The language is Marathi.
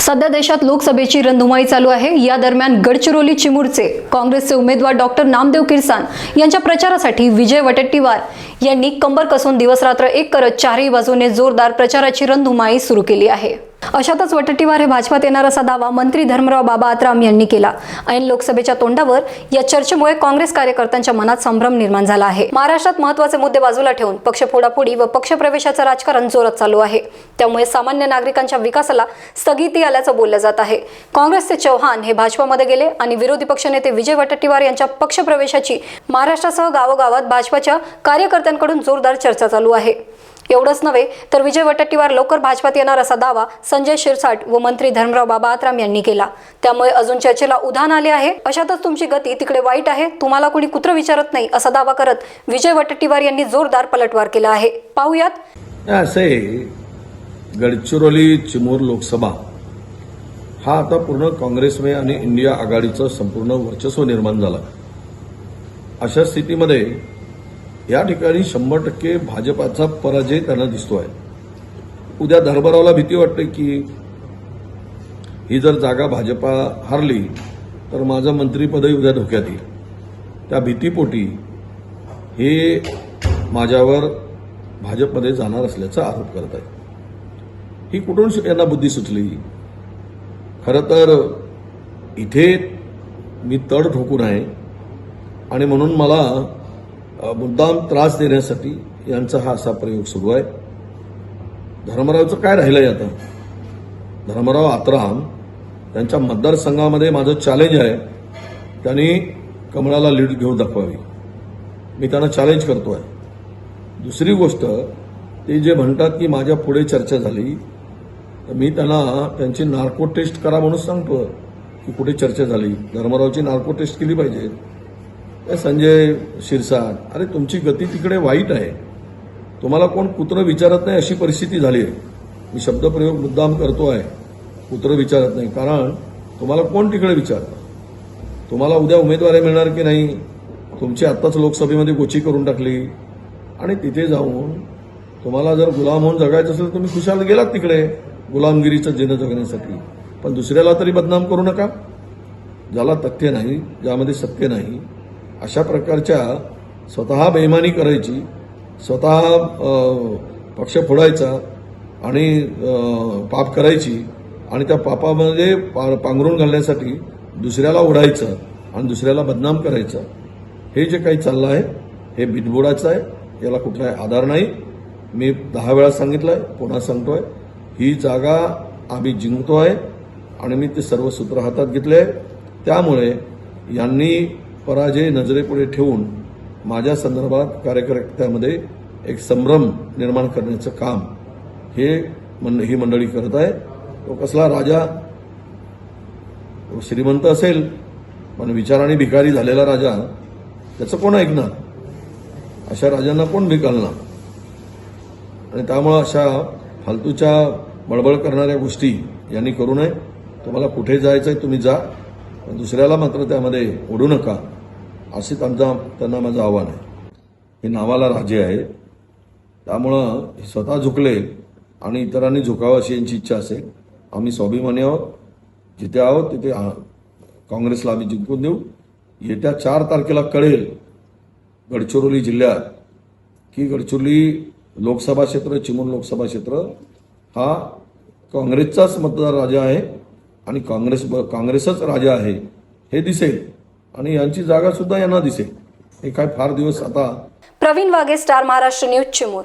सध्या देशात लोकसभेची रणधुमाई चालू आहे. या दरम्यान गडचिरोली चिमूरचे काँग्रेसचे उमेदवार डॉक्टर नामदेव किरसान यांच्या प्रचारासाठी विजय वटेट्टीवार यांनी कंबर कसून दिवसरात्र एक करत चारही बाजूने जोरदार प्रचाराची रणधुमाई सुरू केली आहे. अशातच वटट्टीवार हे भाजपात येणार असा दावा मंत्री धर्मराव बाबा आत्राम यांनी केला. ऐन लोकसभेच्या तोंडावर या चर्चेमुळे काँग्रेस कार्यकर्त्यांच्या मनात संभ्रम निर्माण झाला आहे. महाराष्ट्रात महत्त्वाचे मुद्दे बाजूला ठेवून पक्ष फोडाफोडी व पक्षप्रवेशाचं राजकारण जोरात चालू आहे. त्यामुळे सामान्य नागरिकांच्या विकासाला स्थगिती आल्याचं बोललं जात आहे. काँग्रेसचे चौहान हे भाजपामध्ये गेले आणि विरोधी पक्षनेते विजय वटट्टीवार यांच्या पक्षप्रवेशाची महाराष्ट्रासह गावोगावात भाजपाच्या कार्यकर्त्यांकडून जोरदार चर्चा चालू आहे. एवढंच नव्हे तर विजय वटट्टीवार लवकर भाजपात येणार असा दावा संजय शिरसाट व मंत्री धर्मराव बाबा आत्राम यांनी केला. त्यामुळे अजून चर्चेला उधाण आले आहे. अशातच तुमची गती तिकडे वाईट आहे. तुम्हाला कोणी कुत्र विचारत नाही असा दावा करत विजय वटट्टीवार यांनी जोरदार पलटवार केला आहे. पाहुयात. असे असं गडचिरोली चिमूर लोकसभा. हा आता पूर्ण काँग्रेसमय आणि इंडिया आघाडीचं संपूर्ण वर्चस्व निर्माण झालं. अशा स्थितीमध्ये या ठिकाणी शंभर टक्के भाजपाचा पराजय त्यांना दिसतोय. उद्या धर्मरावला भीती वाटते की ही जर जागा भाजपा हारली तर माझं मंत्रीपदही उद्या धोक्यात येईल. त्या भीतीपोटी हे माझ्यावर भाजपमध्ये जाणार असल्याचा आरोप करत आहे ही कुठून यांना बुद्धी सुचली? खरं तर इथे मी तड ठोकून आहे आणि म्हणून मला मुद्दाम त्रास देण्यासाठी यांचा हा असा प्रयोग सुरू आहे. धर्मरावचं काय राहिलंय आता? धर्मराव आत्राम त्यांच्या मतदारसंघामध्ये माझं चॅलेंज आहे. त्यांनी कमळाला लीड घेऊन दाखवावी. मी त्यांना चॅलेंज करतो आहे दुसरी गोष्ट ते जे म्हणतात की माझ्या पुढे चर्चा झाली तर मी त्यांना त्यांची नार्को टेस्ट करा म्हणून सांगतो की कुठे चर्चा झाली. धर्मरावची नार्को टेस्ट केली पाहिजे. संजय शिरसाट अरे तुमची गती तिकडे वाईट आहे. तुम्हाला कोण कुत्रं विचारत नाही अशी परिस्थिती झाली आहे. मी शब्दप्रयोग मुद्दाम करतो आहे. कुत्रं विचारत नाही. कारण तुम्हाला कोण तिकडे विचारतं? तुम्हाला उद्या उमेदवारी मिळणार की नाही? तुमची आत्ताच लोकसभेमध्ये गोची करून टाकली. आणि तिथे जाऊन तुम्हाला जर गुलाम होऊन जगायचं असेल तर तुम्ही खुशाल गेलात तिकडे गुलामगिरीचं जिनं जगण्यासाठी. पण दुसऱ्याला तरी बदनाम करू नका. ज्याला तथ्य नाही ज्यामध्ये सत्य नाही अशा प्रकारच्या स्वतः बेमानी करायची स्वतः पक्ष फोडायचा आणि पाप करायची आणि त्या पापामध्ये पा पांघरून घालण्यासाठी दुसऱ्याला ओढायचं आणि दुसऱ्याला बदनाम करायचं. हे जे काही चाललं आहे हे बिनबुडाचं आहे याला कुठलाही आधार नाही. मी दहा वेळा सांगितलंय पुन्हा सांगतोय ही जागा आम्ही जिंकतो आहे आणि मी ते सर्व सूत्र हातात घेतले. आहे त्यामुळे यांनी पराजय नजरेपुढे ठेवून माझ्या संदर्भात कार्यकर्त्यामध्ये एक संभ्रम निर्माण करण्याचं काम हे मंड ही मंडळी करत आहे. तो कसला राजा तो श्रीमंत असेल पण विचाराने भिकारी झालेला राजा त्याचं कोण ऐकणार? अशा राजांना कोण भिकालणार? आणि त्यामुळं अशा फालतूच्या बळबळ करणाऱ्या गोष्टी यांनी करू नये. तुम्हाला कुठे जायचंय तुम्ही जा दुसऱ्याला मात्र त्यामध्ये ओढू नका. असे त्यांचा त्यांना माझं आव्हान आहे. हे नावाला राजे आहे. त्यामुळं स्वतः झुकले आणि इतरांनी झुकावं अशी यांची इच्छा असेल आम्ही स्वाभिमानी आहोत. जिथे आहोत तिथे काँग्रेसला आम्ही जिंकून देऊ. येत्या चार तारखेला कळेल गडचिरोली जिल्ह्यात की गडचिरोली लोकसभा क्षेत्र चिमूर लोकसभा क्षेत्र हा काँग्रेसचाच मतदार राजा आहे आणि काँग्रेस काँग्रेसच राजा आहे. हे दिसेल. आणि यांची जागा सुद्धा यांना दिसेल. हे काय फार दिवस आता प्रवीण वाघे स्टार महाराष्ट्र न्यूज चिमूर.